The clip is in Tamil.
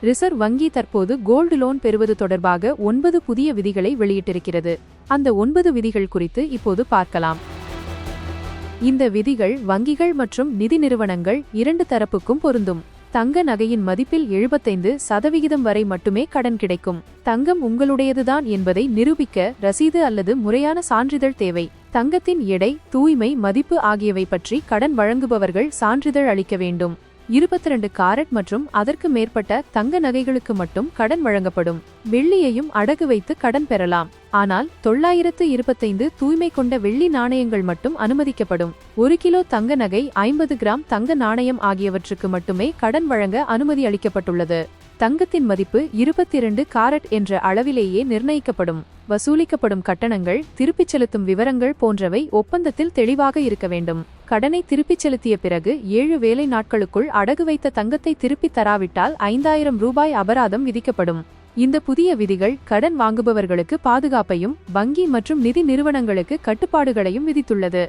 ரிசர்வ் வங்கி தற்போது கோல்டு லோன் பெறுவது தொடர்பாக ஒன்பது புதிய விதிகளை வெளியிட்டிருக்கிறது. அந்த ஒன்பது விதிகள் குறித்து இப்போது பார்க்கலாம். இந்த விதிகள் வங்கிகள் மற்றும் நிதி நிறுவனங்கள் இரண்டு தரப்புக்கும் பொருந்தும். தங்க நகையின் மதிப்பில் எழுபத்தைந்து சதவிகிதம் வரை மட்டுமே கடன் கிடைக்கும். தங்கம் உங்களுடையதுதான் என்பதை நிரூபிக்க ரசீது அல்லது முறையான சான்றிதழ் தேவை. தங்கத்தின் எடை தூய்மை மதிப்பு ஆகியவை பற்றி கடன் வழங்குபவர்கள் சான்றிதழ் அளிக்க வேண்டும். இருபத்தி ரெண்டு காரட் மற்றும் அதற்கு மேற்பட்ட தங்க நகைகளுக்கு மட்டும் கடன் வழங்கப்படும். வெள்ளியையும் அடகு வைத்து கடன் பெறலாம். ஆனால் தொள்ளாயிரத்து இருபத்தைந்து தூய்மை கொண்ட வெள்ளி நாணயங்கள் மட்டும் அனுமதிக்கப்படும். ஒரு கிலோ தங்க நகை ஐம்பது கிராம் தங்க நாணயம் ஆகியவற்றுக்கு மட்டுமே கடன் வழங்க அனுமதி அளிக்கப்பட்டுள்ளது. தங்கத்தின் மதிப்பு இருபத்தி இரண்டு காரட் என்ற அளவிலேயே நிர்ணயிக்கப்படும். வசூலிக்கப்படும் கட்டணங்கள் திருப்பிச் செலுத்தும் விவரங்கள் போன்றவை ஒப்பந்தத்தில் தெளிவாக இருக்க வேண்டும். கடனை திருப்பிச் செலுத்திய பிறகு ஏழு வேலை நாட்களுக்குள் அடகு வைத்த தங்கத்தை திருப்பித் தராவிட்டால் ஐந்தாயிரம் ரூபாய் அபராதம் விதிக்கப்படும். இந்த புதிய விதிகள் கடன் வாங்குபவர்களுக்கு பாதுகாப்பையும் வங்கி மற்றும் நிதி நிறுவனங்களுக்கு கட்டுப்பாடுகளையும் விதித்துள்ளது.